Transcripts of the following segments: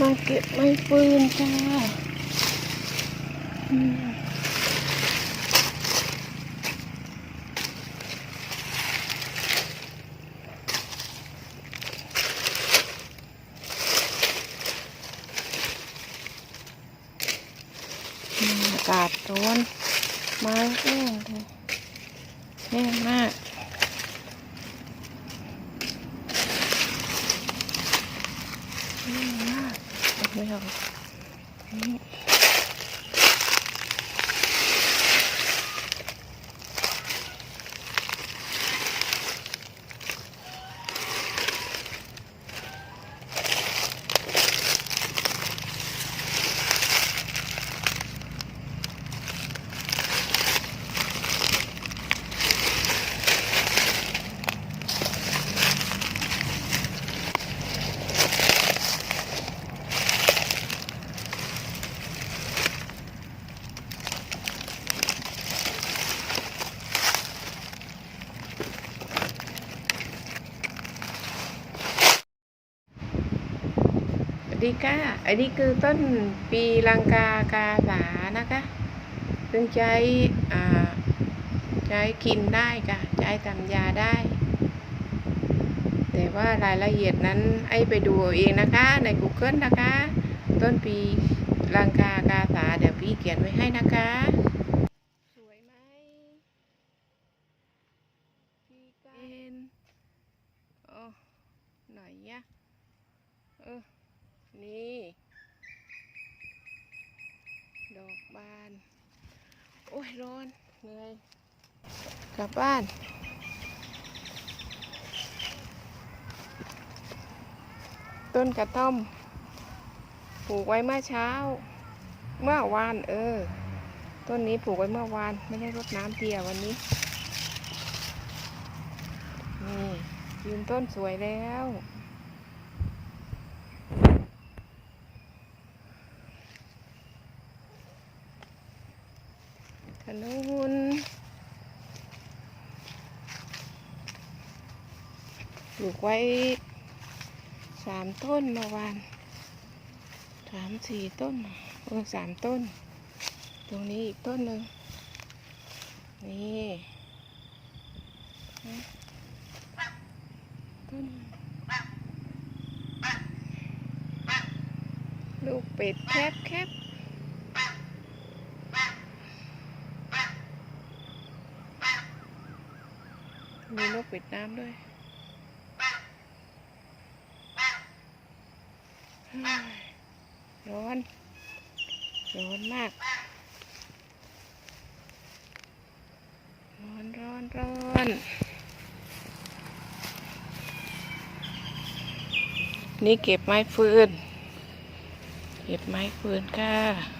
มาเก็บไม้ปืนจ้าอืมอืมอากาศร้อนไม้แห้งเลยแห้งมาก นี่มาก ไม่เอานี่สวั ดีค่ะอันนี้คือต้นปีลังกากาสานะคะ ซึ่งใช้ใช้กินได้ค่ะ ใช้ทำยาได้ แต่ว่ารายละเอียดนั้นไอ้ไปดูเองนะคะ ใน Google นะคะ ต้นปีลังกากาสาเดี๋ยวพี่เขียนไว้ให้นะคะสวยไหมพี่กนโอ้หนอะเออ นี่ ดอกบาน โอ้ยร้อนเหนื่อยกลับบ้านต้นกระท่อมปลูกไว้เมื่อเช้า เมื่อวานเออ ต้นนี้ปลูกไว้เมื่อวาน ไม่ได้รดน้ำเตียวันนี้ นี่ยืนต้นสวยแล้ว ขนุนปลูกไว้สามต้นเมื่อวานสามสี่ต้นเออสามต้น ตรงนี้อีกต้นหนึ่งนี่ต้นลูกเป็ดแคบแคบ มีนกเป็ดน้ำด้วยร้อน ร้อนมาก ร้อนร้อนร้อนนี่เก็บไม้ฟืน เก็บไม้ฟืนค่ะ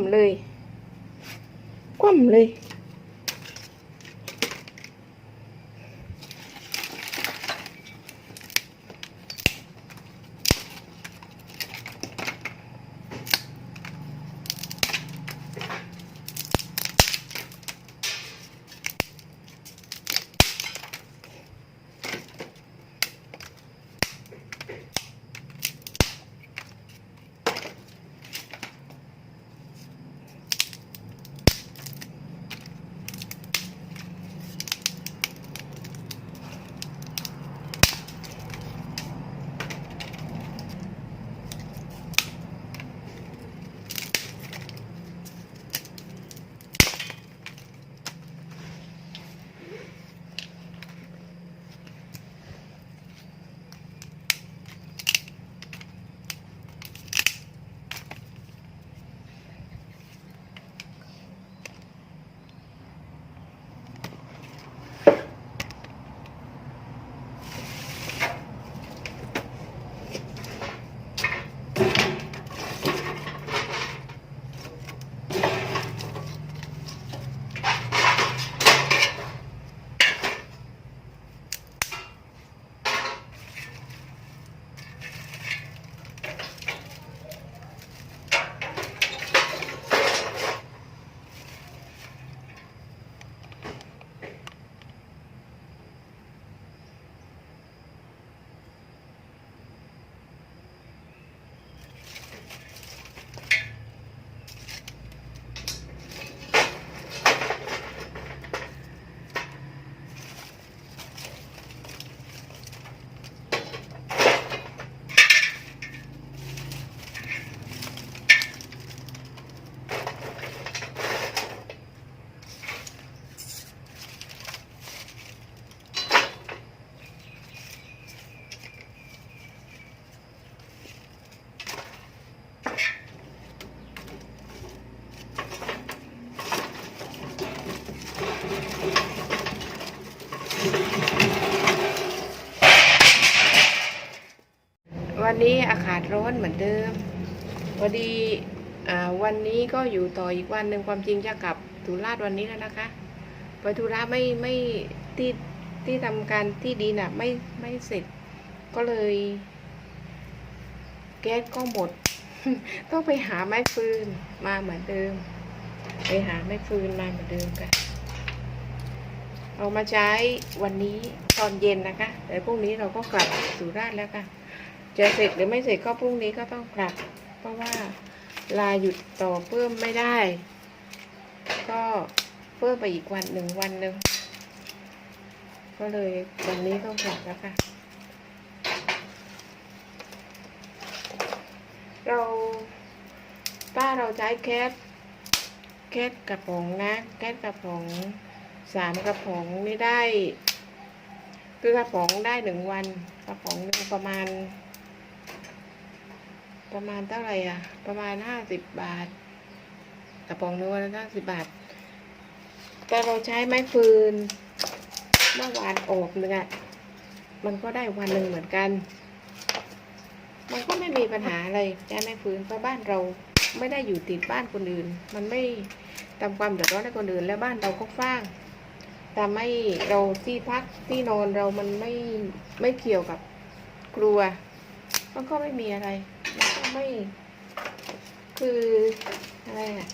ำเลย คว่ำเลย ร้อนเหมือนเดิมพอดีวันนี้ก็อยู่ต่ออีกวันหนึ่งความจริงจะกลับสุราษฎร์วันนี้แล้วนะคะไปธุระไม่ไม่ที่ที่ทำการที่ดีน่ะไม่ไม่เสร็จก็เลย แก๊สก็หมด ต้องไปหาไม้ฟืนมาเหมือนเดิม ไปหาไม้ฟืนมาเหมือนเดิมค่ะเอามาใช้วันนี้ตอนเย็นนะคะ แต่พรุ่งนี้เราก็กลับสุราษฎร์แล้วค่ะ จะเสร็จหรือไม่เสร็จก็พรุ่งนี้ก็ต้องกลับ เพราะว่าลาหยุดต่อเพิ่มไม่ได้ ก็เพิ่มไปอีกวันหนึ่งวันหนึ่งก็เลยวันนี้ต้องกลับแล้วค่ะ เราป้าเราใช้แก๊สแก๊สกระป๋องนะแก๊สกระป๋องสามกระป๋องนี่ได้คือกระป๋องได้หนึ่งวันกระป๋องหนึ่งประมาณ ประมาณเท่าไหร่อะ ประมาณห้าสิบบาทกระป๋องนึงวันละห้าสิบบาท แต่เราใช้ไม้ฟืน เมื่อวานอบนึงอะ มันก็ได้วันหนึ่งเหมือนกัน มันก็ไม่มีปัญหาอะไรใช้ไม้ฟืนเพราะบ้านเราไม่ได้อยู่ติดบ้านคนอื่น มันไม่ทำความเดือดร้อนให้คนอื่น และบ้านเราก็ฟ้างแต่ไม่เราที่พักที่นอนเรามันไม่ไม่เกี่ยวกับครัว มันก็ไม่มีอะไร ไม่ คืออะไรอะ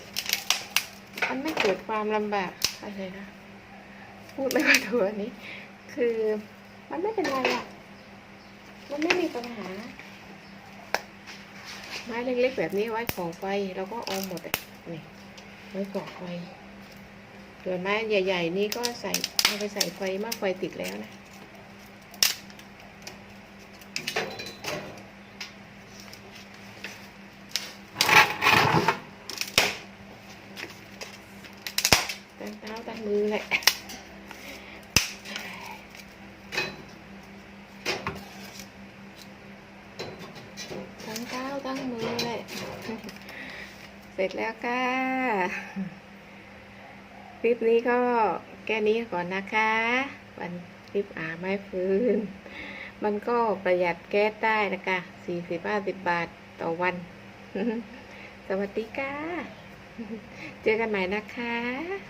มันไม่เกิดความลำบากอะไรนะพูดไม่ค่อยถูกอันนี้ คือมันไม่เป็นไรอะมันไม่มีปัญหา ไม้เล็กๆแบบนี้ไว้ก่อไฟเราก็เอาหมดอะนี่ไว้ก่อไฟส่วนไม้ใหญ่ ๆ นี่ก็ใส่เอาไปใส่ไฟเมื่อไฟติดแล้วนะ ตั้งเท้าตั้งมือแหละ ตั้งเท้าตั้งมือแหละ เส ร็จแล้วค่ะ คลิปนี้ก็แค่นี้ก่อนนะคะ วันคลิปอาไม้ฟืน มันก็ประหยัดแก๊สได้นะคะสี่สิบห้าสิบบาทต่อวัน สวัสดีค่ะ เจอกันใหม่นะคะ